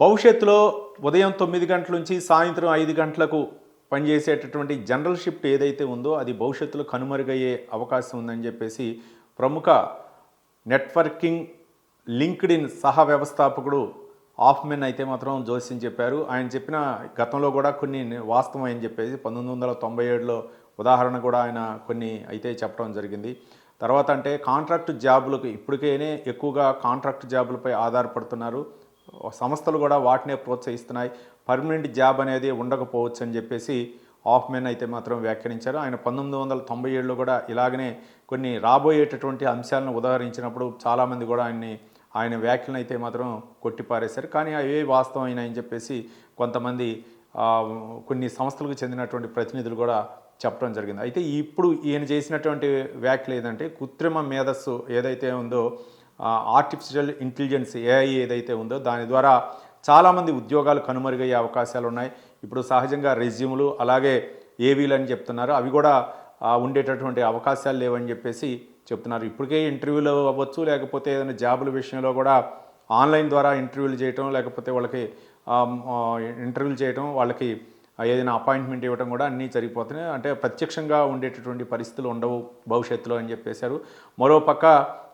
భవిష్యత్తులో ఉదయం తొమ్మిది గంటల నుంచి సాయంత్రం ఐదు గంటలకు పనిచేసేటటువంటి జనరల్ షిఫ్ట్ ఏదైతే ఉందో అది భవిష్యత్తులో కనుమరుగయ్యే అవకాశం ఉందని చెప్పేసి ప్రముఖ నెట్వర్కింగ్ లింక్డ్ ఇన్ సహ వ్యవస్థాపకుడు ఆఫ్మెన్ అయితే మాత్రం జోస్యం చెప్పారు. ఆయన చెప్పిన గతంలో కూడా కొన్ని వాస్తవం అని చెప్పేసి పంతొమ్మిది వందల తొంభై ఏడులో ఉదాహరణ కూడా ఆయన కొన్ని అయితే చెప్పడం జరిగింది. తర్వాత అంటే కాంట్రాక్ట్ జాబులకు ఇప్పటికేనే ఎక్కువగా కాంట్రాక్ట్ జాబులపై ఆధారపడుతున్నారు. సంస్థలు కూడా వాటినే ప్రోత్సహిస్తున్నాయి. పర్మనెంట్ జాబ్ అనేది ఉండకపోవచ్చు అని చెప్పేసి ఆఫ్మెన్ అయితే మాత్రం వ్యాఖ్యానించారు. ఆయన పంతొమ్మిది వందల తొంభై ఏడులో కూడా ఇలాగనే కొన్ని రాబోయేటటువంటి అంశాలను ఉదాహరించినప్పుడు చాలామంది కూడా ఆయన్ని ఆయన వ్యాఖ్యలను అయితే మాత్రం కొట్టిపారేశారు. కానీ అవే వాస్తవం అని చెప్పేసి కొంతమంది కొన్ని సంస్థలకు చెందినటువంటి ప్రతినిధులు కూడా చెప్పడం జరిగింది. అయితే ఇప్పుడు ఈయన చేసినటువంటి వ్యాఖ్యలు ఏదంటే కృత్రిమ మేధస్సు ఏదైతే ఉందో ఆర్టిఫిషియల్ ఇంటెలిజెన్స్ ఏఐ ఏదైతే ఉందో దాని ద్వారా చాలామంది ఉద్యోగాలు కనుమరుగయ్యే అవకాశాలు ఉన్నాయి. ఇప్పుడు సహజంగా రెజ్యూములు అలాగే ఏవీలు అని చెప్తున్నారు. అవి కూడా ఉండేటటువంటి అవకాశాలు లేవని చెప్పేసి చెప్తున్నారు. ఇప్పటికే ఇంటర్వ్యూలు అవ్వచ్చు లేకపోతే ఏదైనా జాబుల విషయంలో కూడా ఆన్లైన్ ద్వారా ఇంటర్వ్యూలు చేయటం లేకపోతే వాళ్ళకి ఇంటర్వ్యూలు చేయటం వాళ్ళకి ఏదైనా అపాయింట్మెంట్ ఇవ్వడం కూడా అన్నీ జరిగిపోతున్నాయి. అంటే ప్రత్యక్షంగా ఉండేటటువంటి పరిస్థితులు ఉండవు భవిష్యత్తులో అని చెప్పేశారు. మరోపక్క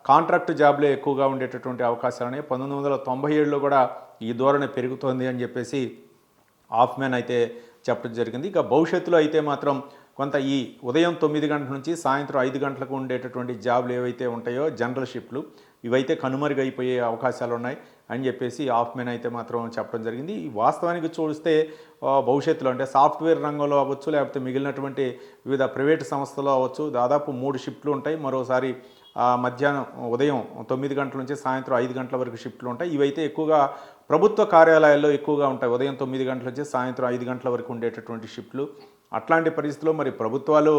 కాంట్రాక్ట్ జాబ్లే ఎక్కువగా ఉండేటటువంటి అవకాశాలని పంతొమ్మిది వందల తొంభై ఏడులో కూడా ఈ ధోరణి పెరుగుతోంది అని చెప్పేసి ఆఫ్మెన్ అయితే చెప్పడం జరిగింది. ఇక భవిష్యత్తులో అయితే మాత్రం కొంత ఈ ఉదయం తొమ్మిది గంటల నుంచి సాయంత్రం ఐదు గంటలకు ఉండేటటువంటి జాబ్లు ఏవైతే ఉంటాయో జనరల్ షిఫ్ట్లు ఇవైతే కనుమరుగైపోయే అవకాశాలు ఉన్నాయి అని చెప్పేసి ఆఫ్మెన్ అయితే మాత్రం చెప్పడం జరిగింది. ఈ వాస్తవానికి చూస్తే భవిష్యత్తులో అంటే సాఫ్ట్వేర్ రంగంలో అవ్వచ్చు లేకపోతే మిగిలినటువంటి వివిధ ప్రైవేట్ సంస్థలు అవ్వచ్చు దాదాపు మూడు షిఫ్ట్లు ఉంటాయి. మరోసారి మధ్యాహ్నం ఉదయం తొమ్మిది గంటల నుంచి సాయంత్రం ఐదు గంటల వరకు షిఫ్ట్లు ఉంటాయి. ఇవైతే ఎక్కువగా ప్రభుత్వ కార్యాలయాల్లో ఎక్కువగా ఉంటాయి. ఉదయం తొమ్మిది గంటల నుంచి సాయంత్రం ఐదు గంటల వరకు ఉండేటటువంటి షిఫ్ట్లు. అట్లాంటి పరిస్థితుల్లో మరి ప్రభుత్వాలు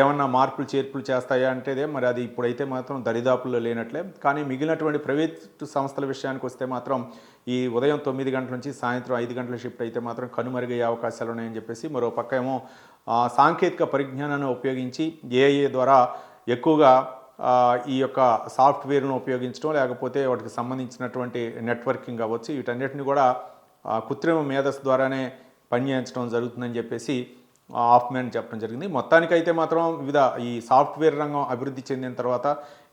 ఏమన్నా మార్పులు చేర్పులు చేస్తాయా అంటేదే మరి అది ఇప్పుడైతే మాత్రం దరిదాపుల్లో లేనట్లే. కానీ మిగిలినటువంటి ప్రైవేట్ సంస్థల విషయానికి వస్తే మాత్రం ఈ ఉదయం తొమ్మిది గంటల నుంచి సాయంత్రం ఐదు గంటల షిఫ్ట్ అయితే మాత్రం కనుమరుగయ్యే అవకాశాలు ఉన్నాయని చెప్పేసి మరో పక్క ఏమో సాంకేతిక పరిజ్ఞానాన్ని ఉపయోగించి ఏఏ ద్వారా ఎక్కువగా ఈ యొక్క సాఫ్ట్వేర్ను ఉపయోగించడం లేకపోతే వాటికి సంబంధించినటువంటి నెట్వర్కింగ్ అవ్వచ్చు. వీటన్నిటిని కూడా కృత్రిమ మేధస్సు ద్వారానే పనిచేయించడం జరుగుతుందని చెప్పేసి ఆఫ్మెన్ చెప్పడం జరిగింది. మొత్తానికైతే మాత్రం వివిధ ఈ సాఫ్ట్వేర్ రంగం అభివృద్ధి చెందిన తర్వాత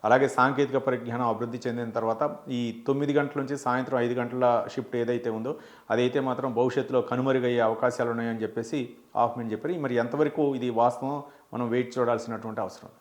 అలాగే సాంకేతిక పరిజ్ఞానం అభివృద్ధి చెందిన తర్వాత ఈ తొమ్మిది గంటల నుంచి సాయంత్రం ఐదు గంటల షిఫ్ట్ ఏదైతే ఉందో అదైతే మాత్రం భవిష్యత్తులో కనుమరుగయ్యే అవకాశాలు ఉన్నాయని చెప్పేసి ఆఫ్మెన్ చెప్పారు. మరి ఎంతవరకు ఇది వాస్తవం మనం వెయిట్ చూడాల్సినటువంటి అవసరం.